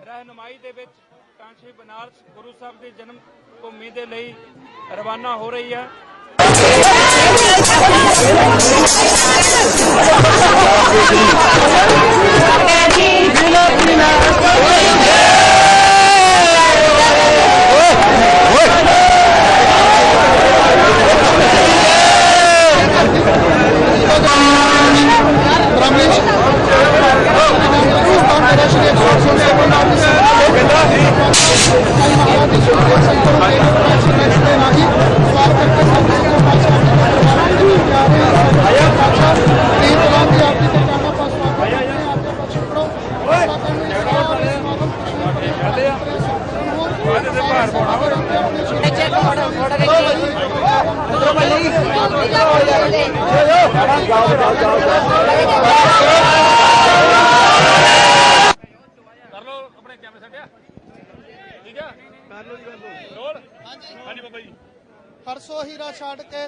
ਦੀ ਰਹਿਨੁਮਾਈ ਦੇ ਵਿੱਚ ਕਾਂਸ਼ੀ ਬਨਾਰਸ ਗੁਰੂ ਸਾਹਿਬ ਦੀ ਜਨਮ ਭੂਮੀ ਦੇ ਲਈ ਰਵਾਨਾ ਹੋ ਰਹੀ ਹੈ।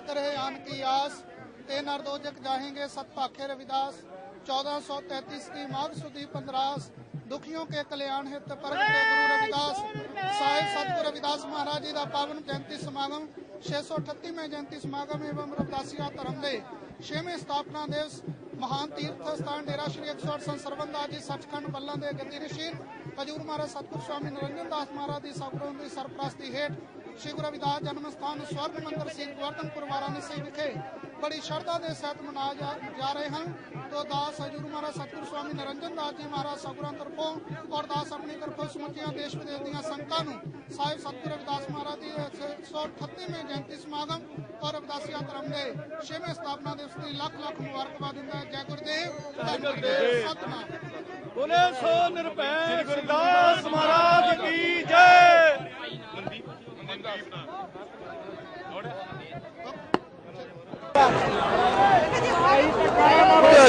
एक रहे आन की आस तेन अर्दोजक जाएंगे सत पाखे रविदास चौदह सौ तैतीस की माघ सुदी पंद्रास दुखियों के कल्याण हित परम गुरु रविदास साहिब सतगुरु रविदास महाराज जी का पावन जयंती समागम छे सौ अठतीवें जयंती समागम एवं रविदासिया धर्म के ਛੇਵੇਂ ਸਥਾਪਨਾ ਦਿਵਸ ਮਹਾਨ ਤੀਰਥ ਸਥਾਨ ਡੇਰਾ ਸ਼੍ਰੀ 108 ਸੰਸਰਵਨ ਦਾ ਜੀ ਸੱਚਖੰਡ ਬੱਲਾਂ ਦੇ ਗਤੀਸ਼ੀਲ ਹਜੂਰ ਮਹਾਰਾਜ ਸਤਿਗੁਰ ਸਵਾਮੀ ਨਰਿੰਦਰ ਦਾਸ ਮਹਾਰਾਜ ਦੀ ਸਤਿਗੁਰਾਂ ਦੀ ਸਰਪ੍ਰਸਤੀ ਹੇਠ ਸ਼੍ਰੀ ਗੁਰੂ ਰਵਿਦਾਸ ਜਨਮ ਸਥਾਨ ਸਵਰਗ ਮੰਦਰ ਸਿੰਘ ਗੋਰਧਨਪੁਰ ਵਾਰਾਣਸੀ ਵਿਖੇ ਬੜੀ ਸ਼ਰਧਾ ਦੇ ਸਹਿਤ ਮਨਾਏ ਜਾ ਜਾ ਰਹੇ ਹਨ। ਤੋ ਦਾਸ ਹਜੂਰ ਮਹਾਰਾਜ ਸਤਿਗੁਰ ਸਵਾਮੀ ਨਰਿੰਦਰ ਦਾਸ ਜੀ ਮਹਾਰਾਜ ਸਤਿਗੁਰਾਂ ਤਰਫੋਂ ਔਰ ਦਾਸ ਆਪਣੀ ਤਰਫੋਂ ਸਮੁੱਚੀਆਂ ਦੇਸ਼ ਵਿਦੇਸ਼ ਦੀਆਂ ਸੰਗਤਾਂ ਨੂੰ ਸਾਹਿਬ ਸਤਿਗੁਰ ਰਵਿਦਾਸ ਮਹਾਰਾਜ ਦੀ 138ਵੇਂ ਜਯੰਤੀ ਸਮਾਗਮ ਔਰ ਰਵਿਦਾਸੀਆ ਧਰਮ ਦੇ ਛੇਵੇਂ ਸਥਾਪਨਾ ਦਿਵਸ ਦੀ ਲੱਖ ਲੱਖ ਮੁਬਾਰਕਬਾਦ ਦਿੰਦਾ ਹੈ। ਜੈ ਗੁਰਦੇਵ ਧੰਨ ਗੁਰਦੇਵ ਸਤਨਾਮ। ਬੋਲੇ ਸੋ ਨਿਰਭੈ ਸ੍ਰੀ ਗੁਰਦਾਸ ਮਹਾਰਾਜ ਕੀ ਜੈ।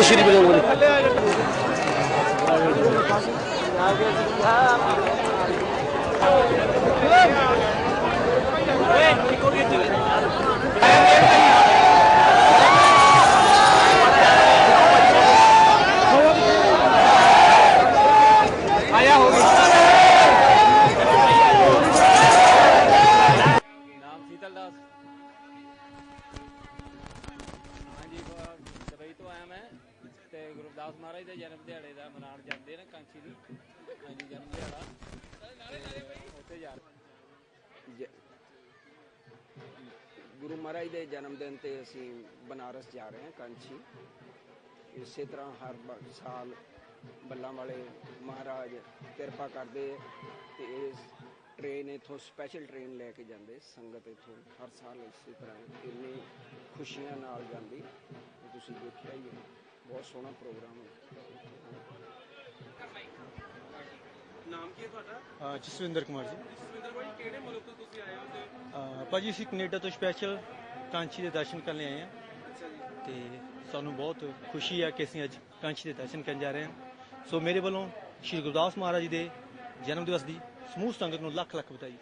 ਸ਼੍ਰੀ ਗੁਰੂ ਮਹਾਰਾਜ ਦੇ ਜਨਮ ਦਿਨ ਤੇ ਅਸੀਂ ਬਨਾਰਸ ਜਾ ਰਹੇ ਹਾਂ, ਕਾਂਚੀ। ਇਸੇ ਤਰ੍ਹਾਂ ਹਰ ਬ- ਸਾਲ ਬੱਲਾਂ ਵਾਲੇ ਮਹਾਰਾਜ ਕਿਰਪਾ ਕਰਦੇ ਤੇ ਇਸ ਟ੍ਰੇਨ ਇਥੋਂ ਸਪੈਸ਼ਲ ਟ੍ਰੇਨ ਲੈ ਕੇ ਜਾਂਦੇ। ਸੰਗਤ ਇਥੋਂ ਹਰ ਸਾਲ ਇਸੇ ਤਰ੍ਹਾਂ ਇੰਨੀ ਖੁਸ਼ੀਆਂ ਨਾਲ ਜਾਂਦੀ। ਤੁਸੀਂ ਦੇਖਿਆ ਹੀ ਹੈ ਬਹੁਤ ਸੋਹਣਾ ਪ੍ਰੋਗਰਾਮ ਹੈ। ਅਹ ਜਸਵਿੰਦਰ ਕੁਮਾਰ ਜੀ। ਜਸਵਿੰਦਰ ਭਾਈ ਕਿਹੜੇ ਮੁਲਕ ਤੋਂ ਤੁਸੀਂ ਆਏ ਹੋ? ਭਾਜੀ ਅਸੀਂ ਕੈਨੇਡਾ ਤੋਂ ਸਪੈਸ਼ਲ ਕਾਂਚੀ ਦੇ ਦਰਸ਼ਨ ਕਰਨ ਲਈ ਆਏ ਹਾਂ। ਤੇ ਸਾਨੂੰ ਬਹੁਤ ਖੁਸ਼ੀ ਹੈ ਕਿ ਅਸੀਂ ਅੱਜ ਕਾਂਚੀ ਦੇ ਦਰਸ਼ਨ ਕਰਨ ਜਾ ਰਹੇ ਹਾਂ। ਸੋ ਮੇਰੇ ਵੱਲੋਂ ਸ਼੍ਰੀ ਗੁਰਦਾਸ ਮਹਾਰਾਜ ਜੀ ਦੇ ਜਨਮ ਦਿਵਸ ਦੀ ਸਮੂਹ ਸੰਗਤ ਨੂੰ ਲੱਖ ਲੱਖ ਵਧਾਈ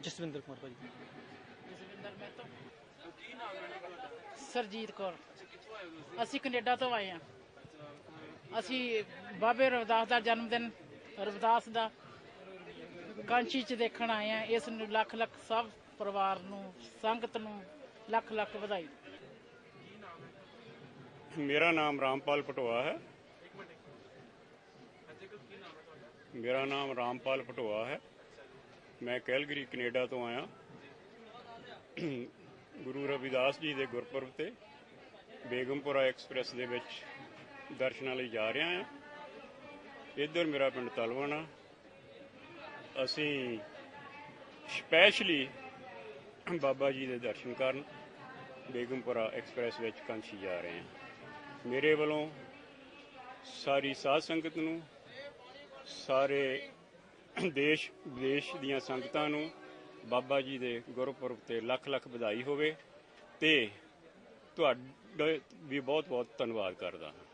ਜਸਵਿੰਦਰ ਕੁਮਾਰ ਭਾਜੀ। ਸਰਜੀਤ ਕੌਰ। ਅਸੀਂ ਕੈਨੇਡਾ ਤੋਂ ਆਏ ਹਾਂ। ਅਸੀਂ ਬਾਬੇ ਰਵਿਦਾਸ ਦਾ ਜਨਮ ਦਿਨ ਰਵਿਦਾਸ ਦਾ ਕਾਂਚੀ ਚ ਦੇਖਣ ਆਏ ਹਾਂ ਇਸ ਨੂੰ ਲੱਖ ਲੱਖ ਸਭ ਪਰਿਵਾਰ ਨੂੰ, ਸੰਗਤ ਨੂੰ ਲੱਖ ਲੱਖ ਵਧਾਈ। ਮੇਰਾ ਨਾਮ ਰਾਮਪਾਲ ਪਟੋਆ ਹੈ। ਮੇਰਾ ਨਾਮ ਰਾਮਪਾਲ ਪਟੋਆ ਹੈ। ਮੈਂ ਕੈਲਗਰੀ, ਕੈਨੇਡਾ ਤੋਂ ਆਇਆ। ਗੁਰੂ ਰਵਿਦਾਸ ਜੀ ਦੇ ਗੁਰਪੁਰਬ ਤੇ ਬੇਗਮਪੁਰਾ ਐਕਸਪ੍ਰੈਸ ਦੇ ਵਿੱਚ ਦਰਸ਼ਨਾਂ ਲਈ ਜਾ ਰਿਹਾ ਹਾਂ। ਇੱਧਰ ਮੇਰਾ ਪਿੰਡ ਤਲਵਾਣਾ ਅਸੀਂ ਸਪੈਸ਼ਲੀ ਬਾਬਾ ਜੀ ਦੇ ਦਰਸ਼ਨ ਕਰਨ ਬੇਗਮਪੁਰਾ ਐਕਸਪ੍ਰੈਸ ਵਿੱਚ ਕਾਂਚੀ ਜਾ ਰਹੇ ਹਾਂ। ਮੇਰੇ ਵੱਲੋਂ ਸਾਰੀ ਸਾਧ ਸੰਗਤ ਨੂੰ, ਸਾਰੇ ਦੇਸ਼ ਵਿਦੇਸ਼ ਦੀਆਂ ਸੰਗਤਾਂ ਨੂੰ ਬਾਬਾ ਜੀ ਦੇ ਗੁਰਪੁਰਬ ਤੇ ਲੱਖ ਲੱਖ ਵਧਾਈ ਹੋਵੇ ਤੇ ਤੁਹਾਡਾ ਵੀ ਬਹੁਤ ਬਹੁਤ ਧੰਨਵਾਦ ਕਰਦਾ ਹਾਂ।